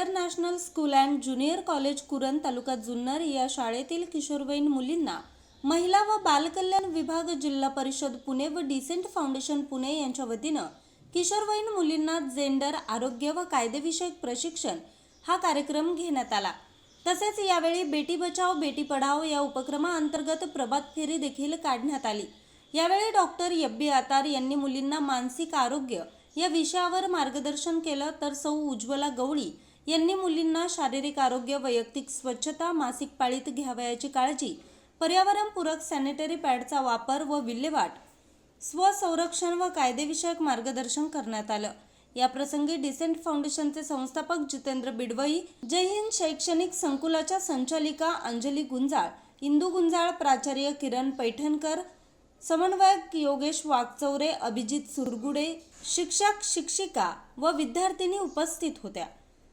International school and junior college Kuran taluka Junnar या शाळेतील किशोरवयीन मुलींना महिला व बालकल्याण विभाग जिल्हा परिषद पुणे व डिसेंट फाउंडेशन पुणे यांच्या वतीनं किशोरवयीन मुलींना जेंडर आरोग्य व कायदेविषयक प्रशिक्षण हा कार्यक्रम घेण्यात आला. तसेच यावेळी बेटी बचाव बेटी पढाओ या उपक्रमाअंतर्गत प्रभात फेरी देखील काढण्यात आली. यावेळी डॉक्टर यब्बी आतार यांनी मुलींना मानसिक आरोग्य या विषयावर मार्गदर्शन केलं तर सौ उज्ज्वला गवळी यांनी मुलींना शारीरिक आरोग्य वैयक्तिक स्वच्छता मासिक पाळीत घ्यावयाची काळजी पर्यावरणपूरक सॅनिटरी पॅडचा वापर व विल्हेवाट स्वसंरक्षण व कायदेविषयक मार्गदर्शन करण्यात आलं. या प्रसंगी डिसेंट फाउंडेशनचे संस्थापक जितेंद्र बिडवई जय हिंद शैक्षणिक संकुलाच्या संचालिका अंजली गुंजाळ इंदू गुंजाळ प्राचार्य किरण पैठणकर समन्वयक योगेश वागचौरे अभिजित सुरगुडे शिक्षक शिक्षिका व विद्यार्थिनी उपस्थित होत्या.